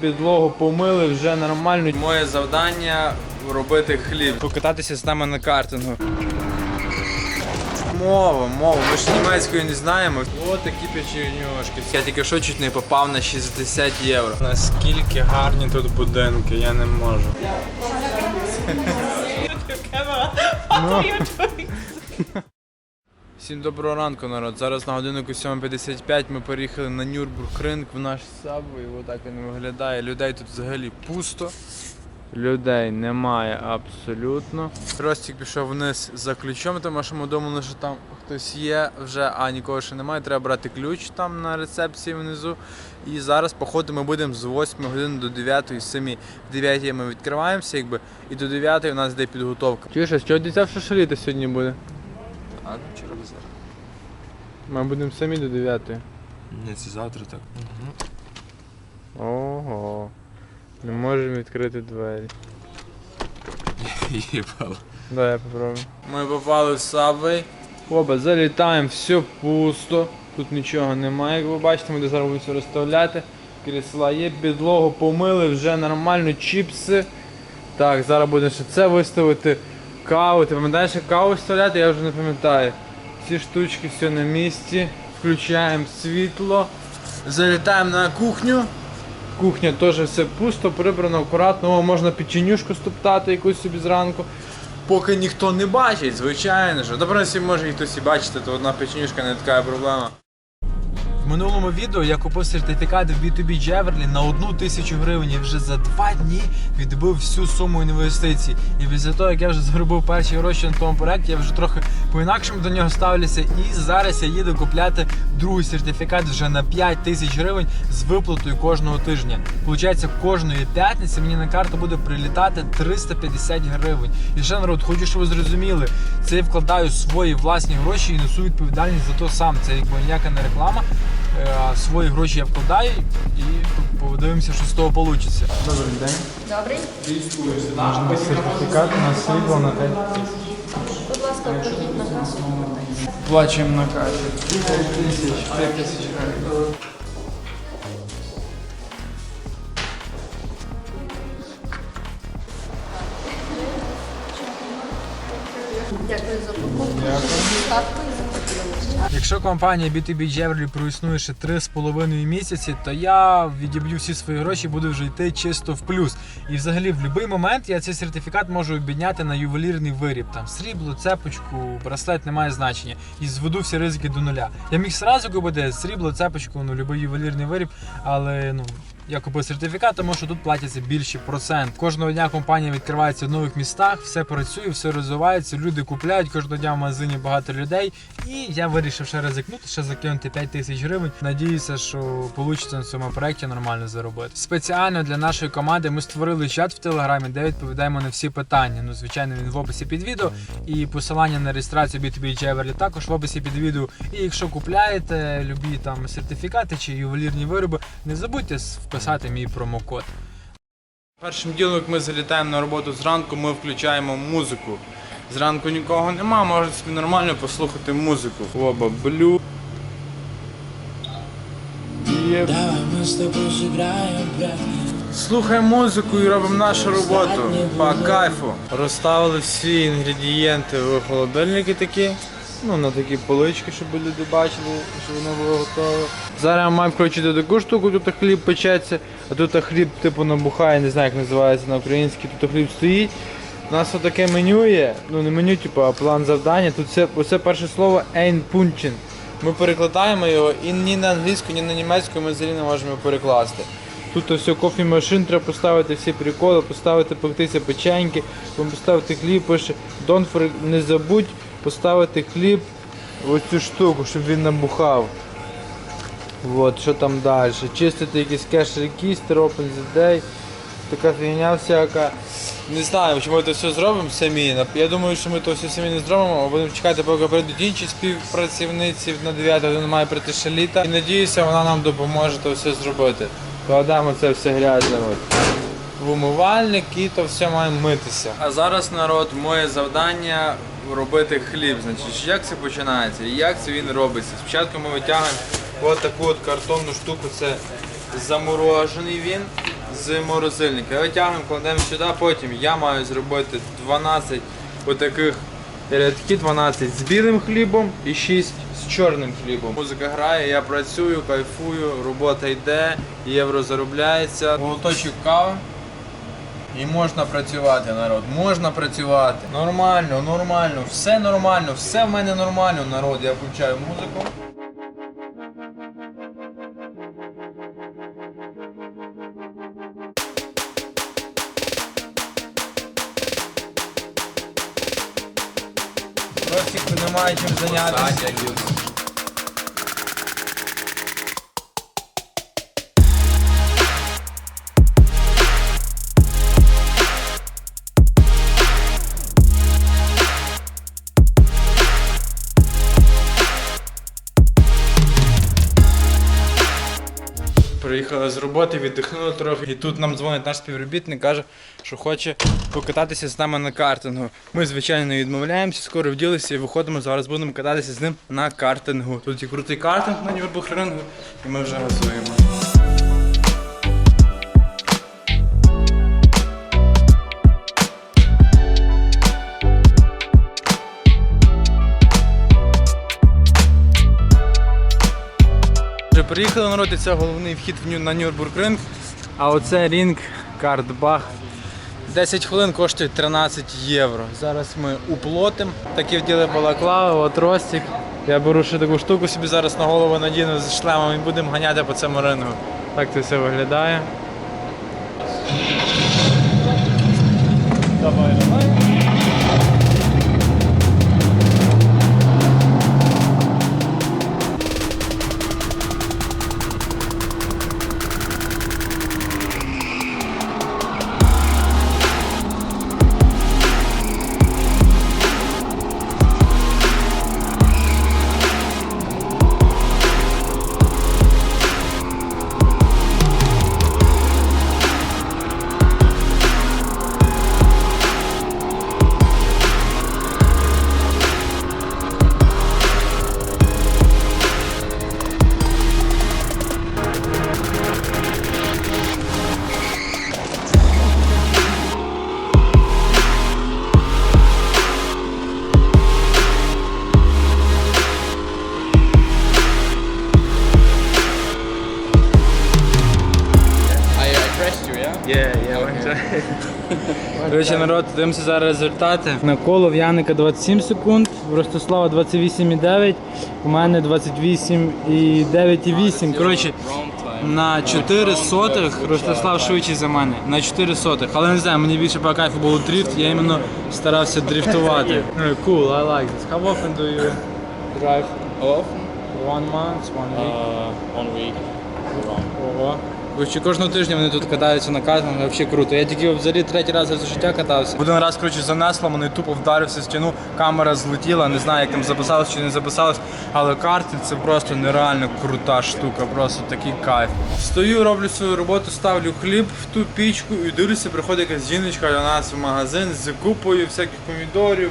Підлогу помили вже нормально. Моє завдання робити хліб. Покататися з нами на картингу. Мова, мова, ми ж німецької не знаємо. Ось такі печенюшки. Я тільки що чуть не попав на 60 євро. Наскільки гарні тут будинки, я не можу. Всім доброго ранку, народ. Зараз на годиннику 7.55 ми переїхали на Нюрбургринг в наш сабвей. Отак він виглядає. Людей тут взагалі пусто. Людей немає абсолютно. Ростік пішов вниз за ключом, тому що ми думали, що там хтось є вже, а нікого ще немає. Треба брати ключ там на рецепції внизу. І зараз, походу, ми будемо з 8 години до 9, з 7. В 9 ми відкриваємося, якби, і до 9 у нас йде підготовка. А що обіцяв, що шаліти сьогодні буде? А, ну вчора базар. Ми будемо самі до 9. Ні, це завтра так. Ого. Не можемо відкрити двері. Їбало. Да, я попробую. Ми попали в сабвей. Оба, залітаємо, все пусто. Тут нічого немає, як ви бачите, ми зараз будемо все розставляти. Крісла є, підлогу помили, вже нормально, чіпси. Так, зараз будемо ще це виставити. Каву. Ти пам'ятаєш, як каву вставляти? Я вже не пам'ятаю. Ці штучки все на місці. Включаємо світло. Залітаємо на кухню. Кухня теж все пусто, прибрано, акуратно. О, можна печенюшку стоптати якусь собі зранку. Поки ніхто не бачить, звичайно ж. Добре, всі може і хтось і бачити, то одна печенюшка не така проблема. Минулому відео я купив сертифікат в B2B Jeverly на одну тисячу гривень і вже за два дні відбив всю суму інвестицій. І після того, як я вже заробив перші гроші на тому проекті, я вже трохи по-інакшому до нього ставлюся. І зараз я їду купляти другий сертифікат вже на 5 тисяч гривень з виплатою кожного тижня. Получається, кожної п'ятниці мені на карту буде прилітати 350 гривень. І ще народ, хочу, щоб ви зрозуміли, це я вкладаю свої власні гроші і несу відповідальність за то сам. Це якби ніяка не реклама. Е, Свої гроші я вкладаю і подивимося, що з того вийде. Добрий день. Добрий. Можна сертифікат на світло на 5. Будь ласка, вкладіть на касу. Плачемо на касі. 5 тисяч, 5 тисяч гривень. Якщо компанія B2B Jewelry проіснує ще 3,5 місяці, то я відіб'ю всі свої гроші буду вже йти чисто в плюс. І взагалі в будь-який момент я цей сертифікат можу обідняти на ювелірний виріб. Там срібло, цепочку, браслет не має значення. І зведу всі ризики до нуля. Я міг сразу купити срібло, цепочку, ну будь-який ювелірний виріб, але ну. Я купив сертифікат, тому що тут платяться більші процент. Кожного дня компанія відкривається в нових містах, все працює, все розвивається. Люди купляють кожного дня в магазині багато людей. І я вирішив ще ризикнути, ще закинути 5 тисяч гривень. Надіюся, що вийде на цьому проєкті нормально заробити. Спеціально для нашої команди ми створили чат в телеграмі, де відповідаємо на всі питання. Ну, звичайно, він в описі під відео. І посилання на реєстрацію B2B Jeverly також в описі під відео. І якщо купляєте любі там сертифікати чи ювелірні вироби, не забудьте вписати мій промокод. Першим ділом, як ми залітаємо на роботу зранку, ми включаємо музику. Зранку нікого нема, можна собі нормально послухати музику. Оба блю. Є. Слухаємо музику і робимо нашу роботу. По кайфу. Розставили всі інгредієнти в холодильники такі. Ну, на такі полички, щоб люди бачили, що воно було готове. Зараз ми маємо включити таку штуку, тут хліб печеться, а тут хліб типу набухає, не знаю як називається на українській, тут хліб стоїть. У нас отаке меню є, ну не меню, типу, а план завдання. Тут це, оце перше слово Ein Punchen. Ми перекладаємо його і ні на англійську, ні на німецьку ми взагалі не можемо перекласти. Тут ось кофі машин треба поставити всі приколи, поставити пектися печеньки, поставити хліб, пише Don't forget, не забудь поставити хліб в оцю штуку, щоб він набухав. От, що там далі? Чистити якісь кешер кістер, open the day, така фігня всяка. Не знаю, чи ми це все зробимо самі. Я думаю, що ми то все самі не зробимо, а будемо чекати, поки прийдуть інші співпрацівниці на 9 годину має прийти ще літа. І надіюся, вона нам допоможе то все зробити. Кладемо це все грязне умивальник і то все має митися. А зараз народ, моє завдання робити хліб. Значить, як це починається і як це він робиться? Спочатку ми витягуємо от таку от картонну штуку, це заморожений він. з морозильника. Витягнемо, кладемо сюди, потім я маю зробити 12 отаких рядків, 12 з білим хлібом і 6 з чорним хлібом. Музика грає, я працюю, кайфую, робота йде, євро заробляється. Голоточок кави. І можна працювати, народ. Можна працювати. Нормально, нормально, все нормально, все в мене нормально, народ. Я включаю музику. Ростик немає чим зайнятися. Приїхали з роботи, віддихнули трохи. І тут нам дзвонить наш співробітник, каже, що хоче покататися з нами на картингу. Ми, звичайно, відмовляємося, скоро вділися і виходимо. Зараз будемо кататися з ним на картингу. Тут є крутий картинг на Нюрбургрингу, і ми вже газуємо. Приїхали народ, і це головний вхід на Нюрбургринг. А оце рінг картбах. 10 хвилин коштує 13 євро. Зараз ми уплотимо. Такі вділи балаклави, от ростик. Я беру ще таку штуку собі зараз на голову надіну з шлемом і будемо ганяти по цьому рингу. Так це все виглядає. Давай, Коротше, народ, дивимося зараз результати. На коло в Яника 27 секунд, в Ростислава 28,9, у мене 28,9,8. Коротше, на 4 сотих Ростислав швидший за мене. На 4 сотих. Але не знаю, мені більше по кайфу було дрифт, я іменно старався дрифтувати. Uh, Cool, I like this. How often do you drive? Off? One month, one week? Uh, one week. Ого. Коротше, кожного тижня вони тут катаються на картингу, взагалі круто. Я тільки взагалі третій раз за життя катався. Один раз, коротше, занесло, мене тупо вдарився в стіну, камера злетіла, не знаю, як там записалось чи не записалось, але карти це просто нереально крута штука, просто такий кайф. Стою, роблю свою роботу, ставлю хліб в ту пічку і дивлюся, приходить якась жіночка до нас в магазин з купою всяких помідорів.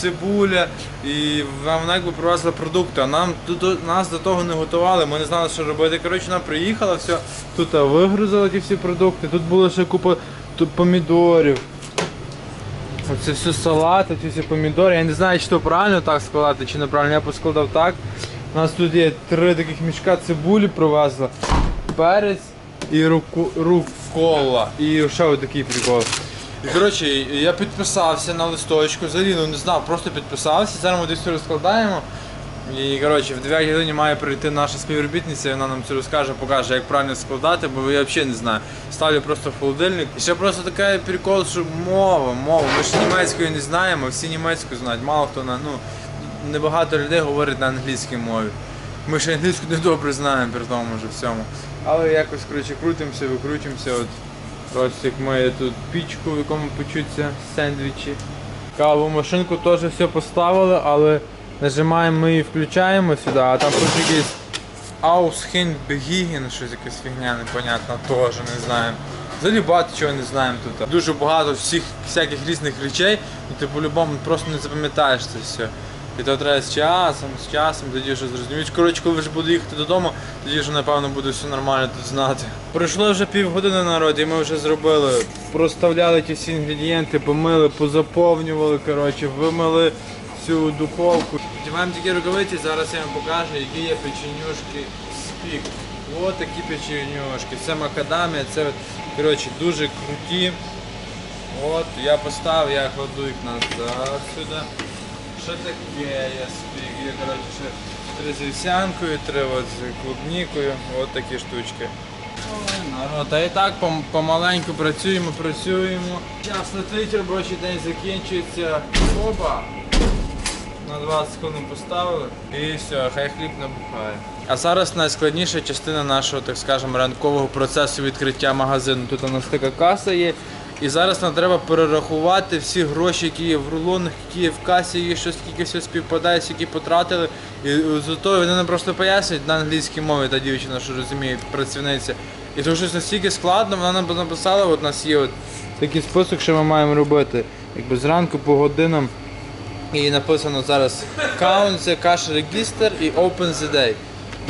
Цибуля, і вона якби привезла продукти, а нам тут нас до того не готували, ми не знали, що робити. Коротше, вона приїхала, все, тут вигрузила ті всі продукти, тут було ще купа тут помідорів. Оце все салати, ці всі помідори. Я не знаю, чи то правильно так складати, чи неправильно. Я поскладав так. У нас тут є три таких мішка цибулі привезла, перець і руку, рукола. І ще ось такий прикол. І коротше, я підписався на листочку, взагалі ну не знав, просто підписався. Зараз ми десь все розкладаємо. І коротше, в 9 годині має прийти наша співробітниця, і вона нам це розкаже, покаже, як правильно складати, бо я взагалі не знаю. Ставлю просто в холодильник. І ще просто такий прикол, що мова, мова. Ми ж німецької не знаємо, всі німецьку знають. Мало хто на ну небагато людей говорить на англійській мові. Ми ще англійську не добре знаємо при тому вже всьому. Але якось коротше крутимося, викрутимося. От Ростик має тут пічку, в якому печуться сендвічі. Каву машинку теж все поставили, але нажимаємо ми і включаємо сюди, а там тут якийсь Aushin Begigen, щось якась фігня непонятна, теж не знаємо. Взагалі багато чого не знаємо тут. Дуже багато всіх всяких різних речей, і ти по-любому просто не запам'ятаєш це все. І то треба з часом, з часом, тоді вже зрозумієш. Коротше, коли вже буду їхати додому, тоді вже напевно буду все нормально тут знати. Пройшло вже півгодини народу, і ми вже зробили. Проставляли ті всі інгредієнти, помили, позаповнювали, коротше, вимили всю духовку. Вдіваємо такі рукавиці, зараз я вам покажу, які є печенюшки спік. Ось такі печенюшки. Це макадамія, це коротше, дуже круті. От, я поставив, я кладу їх назад сюди. Що таке я? Є, коротше, три з вівсянкою, три от з клубнікою. От такі штучки. Народ, а і так помаленьку працюємо, працюємо. Час летить, робочий день закінчується. Опа! На 20 хвилин поставили і все, хай хліб набухає. А зараз найскладніша частина нашого, так скажемо, ранкового процесу відкриття магазину. Тут у нас така каса є. І зараз нам треба перерахувати всі гроші, які є в рулонах, які є в касі, і що скільки все співпадає, скільки потратили. І з того вони нам просто пояснюють на англійській мові та дівчина, що розуміє, працівниця. І то щось настільки складно, вона нам написала, от у нас є от такий список, що ми маємо робити. Якби зранку по годинам і написано зараз Count the Cash Register і Open the Day.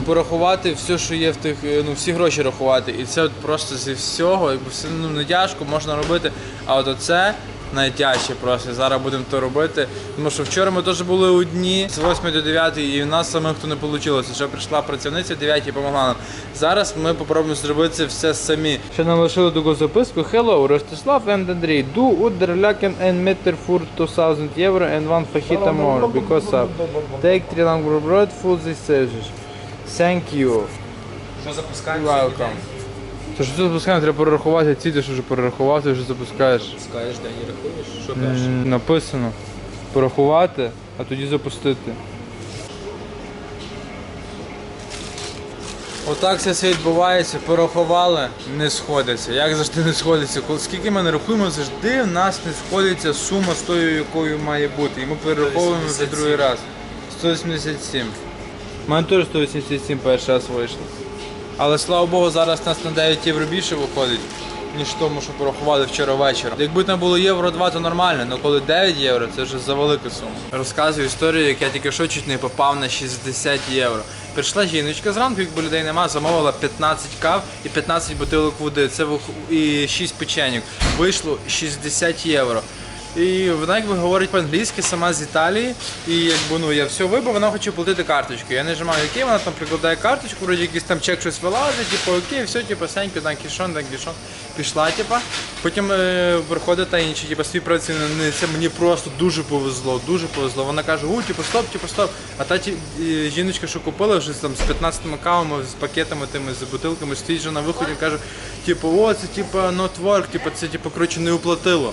Порахувати все, що є в тих, е, ну всі гроші рахувати. І це от просто зі всього, якби все ну, не тяжко, можна робити. А от оце найтяжче просто. Зараз будемо то робити. Тому що вчора ми теж були одні з 8 до 9, і в нас самих то не вийшло. Ще прийшла працівниця 9 і допомогла нам. Зараз ми спробуємо зробити це все самі. Ще нам лишили таку записку. Hello, Ростислав and Андрій. Do order laken and meter for 2000 євро and one fajita more because of take three long bread for this service. Thank you. Що запускаємо? Welcome. То що тут запускаємо, треба перерахувати ці, ти що вже перерахував, ти вже запускаєш. Скажеш, де не рахуєш? Що М, Написано. Порахувати, а тоді запустити. Отак це все відбувається, порахували, не сходиться. Як завжди не сходиться. Коли- Скільки ми не рахуємо, завжди в нас не сходиться сума з тою, якою має бути. І ми перераховуємо вже другий раз. 187. У мене теж 187 перший раз вийшло. Але слава Богу, зараз нас на 9 євро більше виходить, ніж тому, що порахували вчора вечором. Якби там було євро 2, то нормально, але коли 9 євро, це вже за велика сума. Розказую історію, як я тільки що чуть не попав на 60 євро. Прийшла жіночка зранку, якби людей нема, замовила 15 кав і 15 бутилок води. Це і 6 печеньок. Вийшло 60 євро. І вона якби говорить по-англійськи, сама з Італії. І якби ну я все вибив, вона хоче платити карточкою. Я нажимаю окей, вона там прикладає карточку, вроді якийсь там чек щось вилазить, типу окей, все, типу, сеньки, там кішон, так кішон. Пішла, типу. Потім е, приходить та інша, типу, співпрацівниця, мені просто дуже повезло, дуже повезло. Вона каже, у, типу, стоп, типу, стоп. А та ті, е, жіночка, що купила вже там з 15 кавами, з пакетами тими, з бутилками, стоїть вже на виході, каже, типу, о, це типу not типу, це типу, коротше, не оплатило.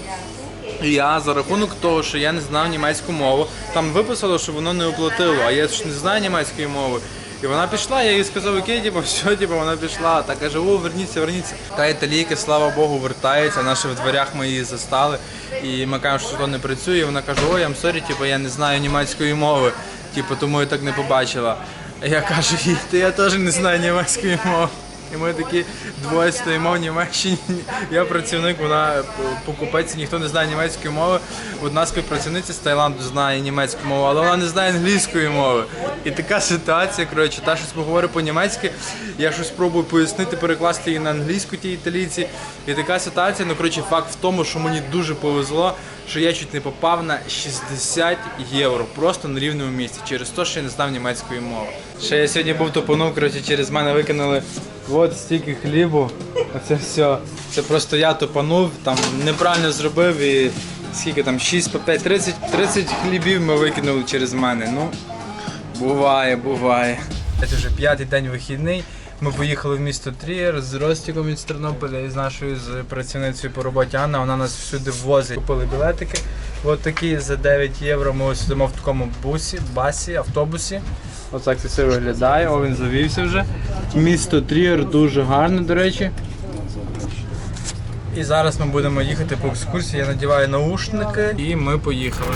Я за рахунок того, що я не знав німецьку мову, там виписало, що воно не оплатило, а я ж не знаю німецької мови. І вона пішла, я їй сказав, окей, типу, все, типу, вона пішла. Та каже, о, верніться, верніться. Та італійка, слава Богу, вертається. Ще в дверях ми її застали. І ми кажемо, що то не працює. І Вона каже, ой, I'm sorry, типу, я не знаю німецької мови. Типу, тому я так не побачила. Я кажу, їй, та я теж не знаю німецької мови. І ми такі двоє стоїмо в Німеччині. Я працівник, вона покупець, ніхто не знає німецької мови. Одна співпрацівниця з Таїланду знає німецьку мову, але вона не знає англійської мови. І така ситуація, коротше, та щось поговорить по-німецьки, я щось спробую пояснити, перекласти її на англійську ті італійці. І така ситуація, ну коротше, факт в тому, що мені дуже повезло, що я чуть не попав на 60 євро просто на рівному місці, через те, що я не знав німецької мови. Ще я сьогодні був топанув, коротше, через мене викинули от стільки хлібу. Оце все. Це просто я топанув, там неправильно зробив і скільки там 6 по 5, 30, 30 хлібів ми викинули через мене. Ну, буває, буває. Це вже п'ятий день вихідний. Ми поїхали в місто Трієр з Ростіком із Тернополя і з нашою з працівницею по роботі Анна. Вона нас всюди возить. Купили білетики. От такі за 9 євро. Ми сидимо в такому бусі, басі, автобусі. Ось так це все виглядає. О, він завівся вже. Місто Трієр дуже гарне, до речі. І зараз ми будемо їхати по екскурсії. Я надіваю наушники і ми поїхали.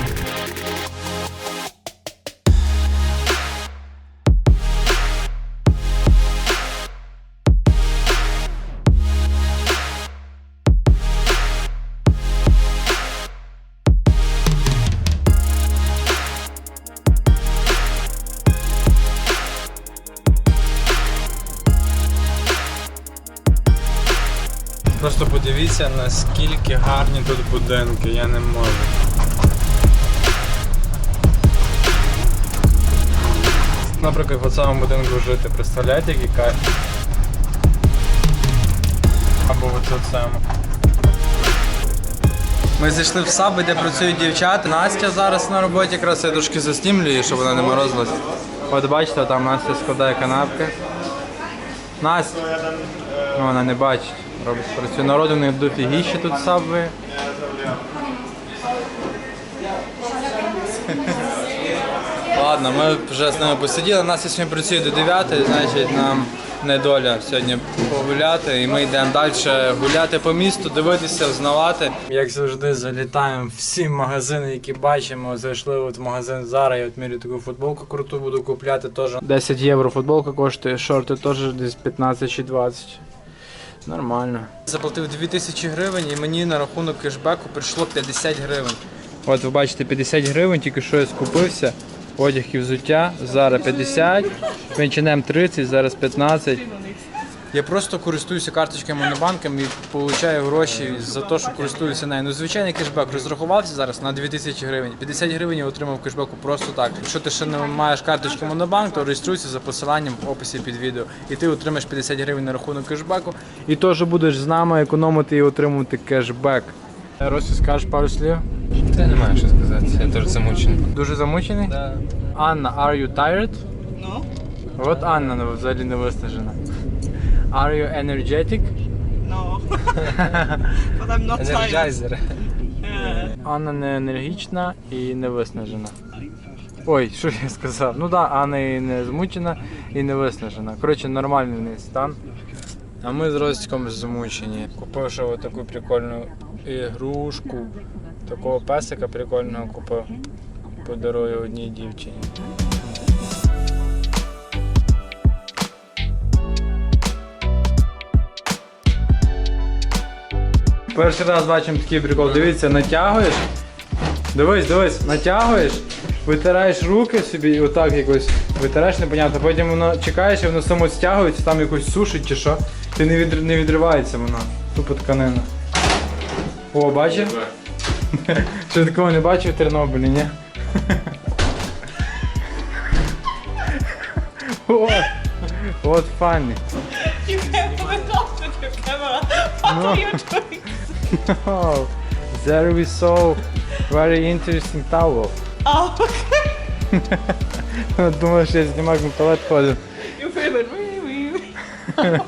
Подивіться, наскільки гарні тут будинки, я не можу. Наприклад, в цьому будинку жити, представляєте, який кайф? Або в цьому. Ми зайшли в саби, де працюють дівчата. Настя зараз на роботі, якраз я трошки заснімлюю, щоб вона не морозилась. От бачите, там Настя складає канапки. Настя! Ну, вона не бачить. Робить працює. Народу не дофігіще тут сабви. Ладно, ми вже з ними посиділи. Настя сьогодні працює до 9, значить нам недоля сьогодні погуляти. І ми йдемо далі гуляти по місту, дивитися, взнавати. Як завжди, залітаємо всі магазини, які бачимо. Зайшли от в магазин Zara, я от мірю таку футболку круту буду купляти теж. 10 євро футболка коштує, шорти теж десь 15 чи 20. Нормально. Заплатив 2000 гривень і мені на рахунок кешбеку прийшло 50 гривень. От ви бачите, 50 гривень, тільки що я скупився. Одяг і взуття, зараз 50, H&M 30, зараз 15. Я просто користуюся карточками Монобанком і получаю гроші за те, що користуюся нею. Ну, звичайний кешбек розрахувався зараз на 2000 гривень. 50 гривень я отримав кешбеку просто так. Якщо ти ще не маєш карточки Монобанк, то реєструйся за посиланням в описі під відео. І ти отримаєш 50 гривень на рахунок кешбеку. І теж будеш з нами економити і отримувати кешбек. Росі, скажеш пару слів? Та немає що сказати, я дуже замучений. Дуже замучений? Да. Анна, are you tired? No. От Анна ну, взагалі не виснажена. Are you energetic? No, but I'm not tired. Енерджайзер. Анна не енергічна і не виснажена. Ой, що я сказав? Ну так, да, Анна і не змучена і не виснажена. Коротше, нормальний в неї стан. А ми з Ростиком змучені. Купив ще ось таку прикольну ігрушку. Такого песика прикольного купив. Подарую одній дівчині. Перший раз бачимо такий прикол. Дивіться, натягуєш. Дивись, дивись, натягуєш, витираєш руки собі і отак якось витираєш, непонятно. Потім воно чекаєш, і воно само стягується, там якось сушить чи що. Ти не, відр... не відривається воно. Тупо тканина. О, бачиш? Що такого не бачив в Тернопілі, ні? О, От funny. You can't put it off with your camera. What No. are you doing? Oh, there we saw very interesting towel. Oh, okay. Думаєш, я знімаю на туалет ходив. You feel it. Wee, wee.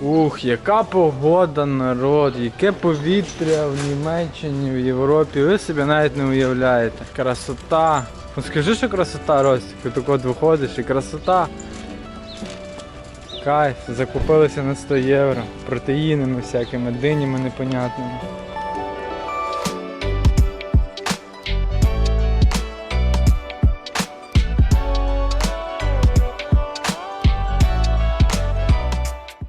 Ух, яка погода, народ, яке повітря в Німеччині, в Європі. Ви собі навіть не уявляєте. Красота. Ну скажи, що красота, Ростик, ти так от виходиш і красота. Кайф, закупилися на 100 євро. Протеїнами всякими, динями непонятними.